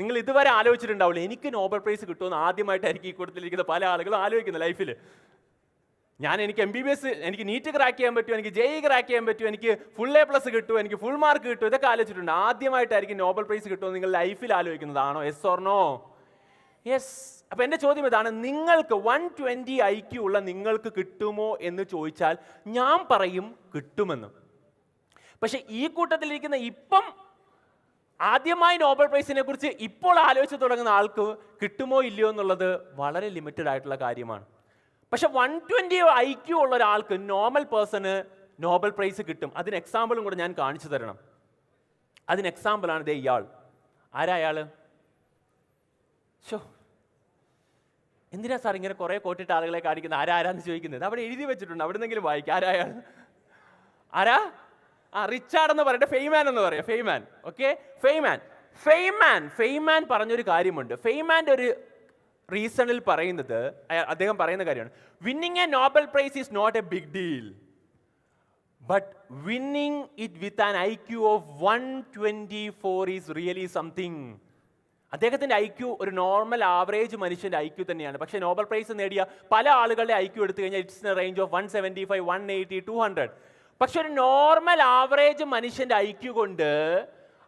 നിങ്ങൾ ഇതുവരെ ആലോചിച്ചിട്ടുണ്ടാവില്ല. എനിക്ക് നോബൽ പ്രൈസ് കിട്ടുമെന്ന് ആദ്യമായിട്ടായിരിക്കും ഈ കൂട്ടത്തിലിരിക്കുന്ന പല ആളുകളും ആലോചിക്കുന്നത് ലൈഫിൽ ഞാൻ എനിക്ക് എം ബി ബി എസ് എനിക്ക് നീറ്റ് ക്രാക്ക് ചെയ്യാൻ പറ്റും എനിക്ക് ജെഇ ക്രാക്ക് ചെയ്യാൻ പറ്റും എനിക്ക് ഫുൾ എ പ്ലസ് കിട്ടും എനിക്ക് ഫുൾ മാർക്ക് കിട്ടും ഇതൊക്കെ ആലോചിച്ചിട്ടുണ്ട്. ആദ്യമായിട്ടായിരിക്കും നോബൽ പ്രൈസ് കിട്ടുമെന്ന് നിങ്ങൾ ലൈഫിൽ ആലോചിക്കുന്നതാണോ? എസ് ഓർണോ യെസ് അപ്പോൾ എന്റെ ചോദ്യം ഇതാണ് നിങ്ങൾക്ക് വൺ ട്വന്റി ഐ ക്യു ഉള്ള നിങ്ങൾക്ക് കിട്ടുമോ എന്ന് ചോദിച്ചാൽ ഞാൻ പറയും കിട്ടുമെന്ന്. പക്ഷേ ഈ കൂട്ടത്തിലിരിക്കുന്ന ഇപ്പം ആദ്യമായി നോബൽ പ്രൈസിനെ കുറിച്ച് ഇപ്പോൾ ആലോചിച്ച് തുടങ്ങുന്ന ആൾക്ക് കിട്ടുമോ ഇല്ലയോ എന്നുള്ളത് വളരെ ലിമിറ്റഡ് ആയിട്ടുള്ള കാര്യമാണ്. പക്ഷെ വൺ ട്വന്റി ഐ ക്യൂ ഉള്ള ഒരാൾക്ക് നോർമൽ പേഴ്സണ് നോബൽ പ്രൈസ് കിട്ടും. അതിന് എക്സാമ്പിളും കൂടെ ഞാൻ കാണിച്ചു തരണം. അതിന് എക്സാമ്പിളാണ് ദേ ഇയാൾ. ആരാ അയാൾ ഷോ എന്തിനാ സാർ ഇങ്ങനെ കുറേ കോട്ടിട്ട് ആളുകളെ കാണിക്കുന്നത്? ആരാ ആരാന്ന് ചോദിക്കുന്നത്? അവിടെ എഴുതി വെച്ചിട്ടുണ്ട്. അവിടെ നിന്നെങ്കിലും വായിക്കാം. ആരാ ആരാ? ആ റിച്ചാർഡ് എന്ന് പറയട്ടെ ഫെയ്മാൻ എന്ന് പറയാം Feynman okay Feynman Feynman Feynman പറഞ്ഞൊരു കാര്യമുണ്ട്. ഫെയ്മാന്റെ ഒരു റീസണിൽ പറയുന്നത് അദ്ദേഹം പറയുന്ന കാര്യമാണ്. Winning a Nobel prize is not a big deal but winning it with an I Q of one twenty four is really something അദ്ദേഹത്തിന്റെ ഐ ക്യു ഒരു നോർമൽ ആവറേജ് മനുഷ്യന്റെ ഐ ക്യു തന്നെയാണ്. പക്ഷേ നോബൽ പ്രൈസ് നേടിയ പല ആളുകളുടെ I Q എടുത്തു കഴിഞ്ഞാൽ it's range of one seventy five one eighty to hundred പക്ഷെ ഒരു നോർമൽ ആവറേജ് മനുഷ്യന്റെ ഐക്യു കൊണ്ട്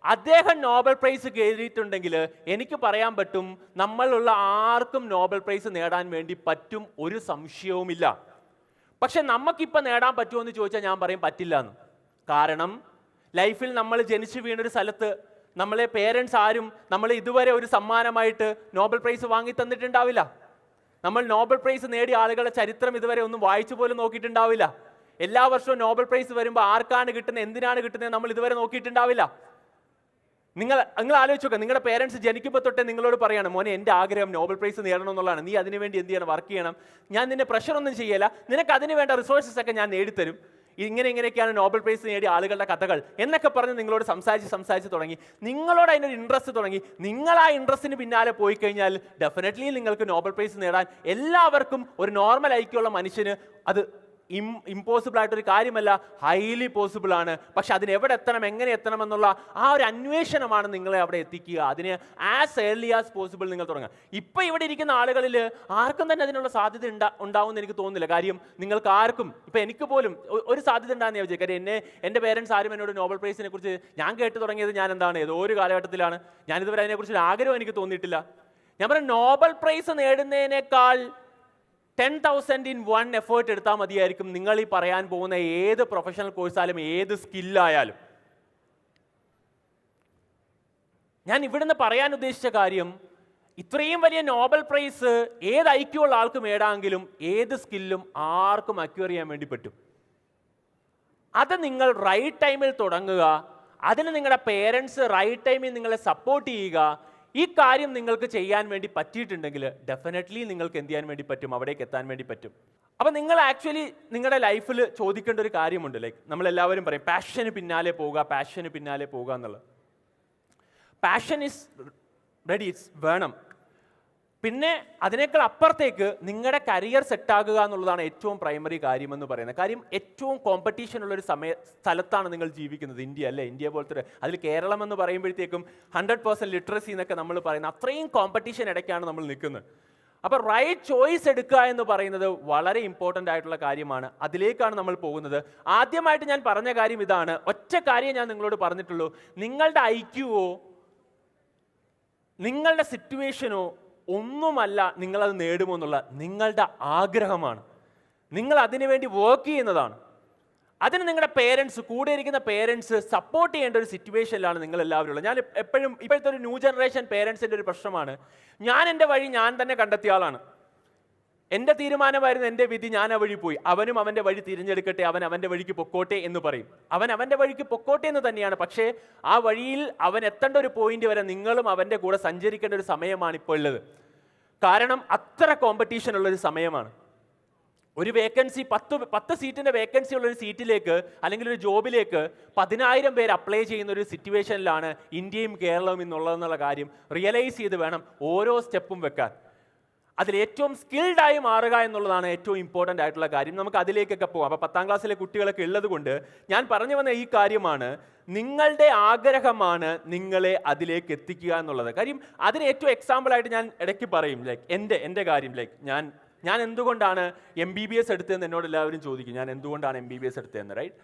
അദ്ദേഹം നോബൽ പ്രൈസ് കയറിയിട്ടുണ്ടെങ്കിൽ എനിക്ക് പറയാൻ പറ്റും നമ്മളുള്ള ആർക്കും നോബൽ പ്രൈസ് നേടാൻ വേണ്ടി പറ്റും ഒരു സംശയവുമില്ല. പക്ഷെ നമുക്കിപ്പോൾ നേടാൻ പറ്റുമോ എന്ന് ചോദിച്ചാൽ ഞാൻ പറയും പറ്റില്ല എന്ന് കാരണം ലൈഫിൽ നമ്മൾ ജനിച്ചു വീണൊരു സ്ഥലത്ത് നമ്മളെ പേരൻസ് ആരും നമ്മൾ ഇതുവരെ ഒരു സമ്മാനമായിട്ട് നോബൽ പ്രൈസ് വാങ്ങി തന്നിട്ടുണ്ടാവില്ല. നമ്മൾ നോബൽ പ്രൈസ് നേടിയ ആളുകളുടെ ചരിത്രം ഇതുവരെ ഒന്നും വായിച്ചു പോലും നോക്കിയിട്ടുണ്ടാവില്ല. എല്ലാ വർഷവും നോബൽ പ്രൈസ് വരുമ്പോൾ ആർക്കാണ് കിട്ടുന്നത് എന്തിനാണ് കിട്ടുന്നത് നമ്മൾ ഇതുവരെ നോക്കിയിട്ടുണ്ടാവില്ല. നിങ്ങൾ നിങ്ങൾ ആലോചിച്ച് നോക്കാം നിങ്ങളുടെ പേരൻസ് ജനിക്കുമ്പോൾ തൊട്ടേ നിങ്ങളോട് പറയാണ് മോനെ എന്റെ ആഗ്രഹം നോബൽ പ്രൈസ് നേടണം എന്നുള്ളതാണ് നീ അതിനുവേണ്ടി എന്ത് ചെയ്യണം? വർക്ക് ചെയ്യണം. ഞാൻ നിന്നെ പ്രഷർ ഒന്നും ചെയ്യല നിനക്ക് അതിന് വേണ്ട റിസോഴ്സസ് ഒക്കെ ഞാൻ നേടിത്തരും. ഇങ്ങനെ ഇങ്ങനെയൊക്കെയാണ് നോബൽ പ്രൈസ് നേടിയ ആളുകളുടെ കഥകൾ എന്നൊക്കെ പറഞ്ഞ് നിങ്ങളോട് സംസാരിച്ച് സംസാരിച്ച് തുടങ്ങി. നിങ്ങളോട് അതിനൊരു ഇൻട്രസ്റ്റ് തുടങ്ങി. നിങ്ങൾ ആ ഇൻട്രസ്റ്റിന് പിന്നാലെ പോയി കഴിഞ്ഞാൽ ഡെഫിനറ്റ്ലി നിങ്ങൾക്ക് നോബൽ പ്രൈസ് നേടാൻ എല്ലാവർക്കും ഒരു നോർമൽ ഐക്യമുള്ള മനുഷ്യന് അത് ഇം ഇമ്പോസിബിൾ ആയിട്ടൊരു കാര്യമല്ല ഹൈലി പോസിബിൾ ആണ്. പക്ഷെ അതിന് എവിടെ എത്തണം എങ്ങനെ എത്തണം എന്നുള്ള ആ ഒരു അന്വേഷണമാണ് നിങ്ങളെ അവിടെ എത്തിക്കുക. അതിന് ആസ് ഏർലി ആസ് പോസിബിൾ നിങ്ങൾ തുടങ്ങുക. ഇപ്പം ഇവിടെ ഇരിക്കുന്ന ആളുകളിൽ ആർക്കും തന്നെ അതിനുള്ള സാധ്യത ഉണ്ടാ ഉണ്ടാവുമെന്ന് എനിക്ക് തോന്നുന്നില്ല. കാര്യം നിങ്ങൾക്ക് ആർക്കും ഇപ്പം എനിക്ക് പോലും ഒരു സാധ്യത ഉണ്ടാകുന്ന വിചാരിക്കും. കാര്യം എന്നെ എന്റെ പേരൻസ് ആരും എന്നോട് നോബൽ പ്രൈസിനെ കുറിച്ച് ഞാൻ കേട്ട് തുടങ്ങിയത് ഞാൻ എന്താണ് ഏതോ ഒരു കാലഘട്ടത്തിലാണ്. ഞാനിതുവരെ അതിനെക്കുറിച്ച് ഒരു ആഗ്രഹം എനിക്ക് തോന്നിയിട്ടില്ല. ഞാൻ പറയാം Nobel prize നേടുന്നതിനേക്കാൾ ten thousand in one effort എടുത്താൽ മതിയായിരിക്കും നിങ്ങൾ ഈ പറയാൻ പോകുന്ന ഏത് പ്രൊഫഷണൽ കോഴ്സായാലും ഏത് സ്കില്ലായാലും ഞാൻ ഇവിടുന്ന് പറയാൻ ഉദ്ദേശിച്ച കാര്യം ഇത്രയും വലിയ നോബൽ പ്രൈസ് ഏത് ഐക്യമുള്ള ആൾക്ക് നേടാമെങ്കിലും ഏത് സ്കില്ലും ആർക്കും അക്യൂർ ചെയ്യാൻ വേണ്ടി പറ്റും. അത് നിങ്ങൾ റൈറ്റ് ടൈമിൽ തുടങ്ങുക അതിന് നിങ്ങളുടെ പേരൻസ് റൈറ്റ് ടൈമിൽ നിങ്ങളെ സപ്പോർട്ട് ചെയ്യുക ഈ കാര്യം നിങ്ങൾക്ക് ചെയ്യാൻ വേണ്ടി പറ്റിയിട്ടുണ്ടെങ്കിൽ ഡെഫിനറ്റ്ലി നിങ്ങൾക്ക് എന്ത് ചെയ്യാൻ വേണ്ടി പറ്റും? അവിടേക്ക് എത്താൻ വേണ്ടി പറ്റും. അപ്പം നിങ്ങൾ ആക്ച്വലി നിങ്ങളുടെ ലൈഫിൽ ചോദിക്കേണ്ട ഒരു കാര്യമുണ്ട്. ലൈക്ക് നമ്മളെല്ലാവരും പറയും പാഷന് പിന്നാലെ പോവുക പാഷന് പിന്നാലെ പോവുക എന്നുള്ളത്. പാഷൻ ഇസ് റെഡി ഇറ്റ്സ് വേണം. പിന്നെ അതിനേക്കാൾ അപ്പുറത്തേക്ക് നിങ്ങളുടെ കരിയർ സെറ്റാകുക എന്നുള്ളതാണ് ഏറ്റവും പ്രൈമറി കാര്യമെന്ന് പറയുന്നത്. കാര്യം ഏറ്റവും കോമ്പറ്റീഷൻ ഉള്ള ഒരു സമയ സ്ഥലത്താണ് നിങ്ങൾ ജീവിക്കുന്നത്. ഇന്ത്യ അല്ലേ? ഇന്ത്യ പോലത്തെ അതിൽ കേരളം എന്ന് പറയുമ്പോഴത്തേക്കും ഹൺഡ്രഡ് പേഴ്സന്റ് ലിറ്ററസി എന്നൊക്കെ നമ്മൾ പറയുന്നത് അത്രയും കോമ്പറ്റീഷൻ ഇടയ്ക്കാണ് നമ്മൾ നിൽക്കുന്നത്. അപ്പോൾ റൈറ്റ് ചോയ്സ് എടുക്കുക എന്ന് പറയുന്നത് വളരെ ഇമ്പോർട്ടന്റ് ആയിട്ടുള്ള കാര്യമാണ്. അതിലേക്കാണ് നമ്മൾ പോകുന്നത്. ആദ്യമായിട്ട് ഞാൻ പറഞ്ഞ കാര്യം ഇതാണ്. ഒറ്റ കാര്യം ഞാൻ നിങ്ങളോട് പറഞ്ഞിട്ടുള്ളൂ. നിങ്ങളുടെ ഐക്യുവോ നിങ്ങളുടെ സിറ്റുവേഷനോ ഒന്നുമല്ല നിങ്ങളത് നേടുമോ എന്നുള്ള നിങ്ങളുടെ ആഗ്രഹമാണ്. നിങ്ങൾ അതിനുവേണ്ടി വർക്ക് ചെയ്യുന്നതാണ്. അതിന് നിങ്ങളുടെ പേരൻസ് കൂടെ ഇരിക്കുന്ന പേരൻസ് സപ്പോർട്ട് ചെയ്യേണ്ട ഒരു സിറ്റുവേഷനിലാണ് നിങ്ങൾ എല്ലാവരും ഉള്ളത്. ഞാൻ എപ്പോഴും ഇപ്പോഴത്തെ ഒരു ന്യൂ ജനറേഷൻ പേരൻസിന്റെ ഒരു പ്രശ്നമാണ്. ഞാൻ എന്റെ വഴി ഞാൻ തന്നെ കണ്ടെത്തിയ ആളാണ്. എന്റെ തീരുമാനമായിരുന്നു എന്റെ വിധി ഞാൻ ആ വഴി പോയി. അവനും അവന്റെ വഴി തിരഞ്ഞെടുക്കട്ടെ അവൻ അവന്റെ വഴിക്ക് പൊക്കോട്ടെ എന്ന് പറയും. അവൻ അവന്റെ വഴിക്ക് പൊക്കോട്ടെ എന്ന് തന്നെയാണ്. പക്ഷേ ആ വഴിയിൽ അവൻ എത്തേണ്ട ഒരു പോയിന്റ് വരെ നിങ്ങളും അവന്റെ കൂടെ സഞ്ചരിക്കേണ്ട ഒരു സമയമാണ് ഇപ്പോൾ ഉള്ളത്. കാരണം അത്ര കോമ്പറ്റീഷൻ ഉള്ള ഒരു സമയമാണ്. ഒരു വേക്കൻസി പത്ത് പത്ത് സീറ്റിന്റെ വേക്കൻസി ഉള്ള ഒരു സീറ്റിലേക്ക് അല്ലെങ്കിൽ ഒരു ജോബിലേക്ക് പതിനായിരം പേര് അപ്ലൈ ചെയ്യുന്ന ഒരു സിറ്റുവേഷനിലാണ് ഇന്ത്യയും കേരളവും എന്നുള്ളതെന്നുള്ള കാര്യം റിയലൈസ് ചെയ്ത് വേണം ഓരോ സ്റ്റെപ്പും വെക്കാൻ. അതിൽ ഏറ്റവും സ്കിൽഡ് ആയി മാറുക എന്നുള്ളതാണ് ഏറ്റവും ഇമ്പോർട്ടന്റ് ആയിട്ടുള്ള കാര്യം. നമുക്ക് അതിലേക്കൊക്കെ പോകാം. അപ്പോൾ പത്താം ക്ലാസ്സിലെ കുട്ടികളൊക്കെ ഉള്ളത് കൊണ്ട് ഞാൻ പറഞ്ഞു വന്ന ഈ കാര്യമാണ് നിങ്ങളുടെ ആഗ്രഹമാണ് നിങ്ങളെ അതിലേക്ക് എത്തിക്കുക എന്നുള്ളത്. കാര്യം അതിന് ഏറ്റവും എക്സാമ്പിളായിട്ട് ഞാൻ ഇടയ്ക്ക് പറയും ലൈക്ക് എന്റെ എന്റെ കാര്യം ലൈക്ക് ഞാൻ ഞാൻ എന്തുകൊണ്ടാണ് എം ബി ബി എസ് എടുത്തതെന്ന് എന്നോട് എല്ലാവരും ചോദിക്കും. ഞാൻ എന്തുകൊണ്ടാണ് എം ബി ബി എസ് എടുത്തതെന്ന് റൈറ്റ്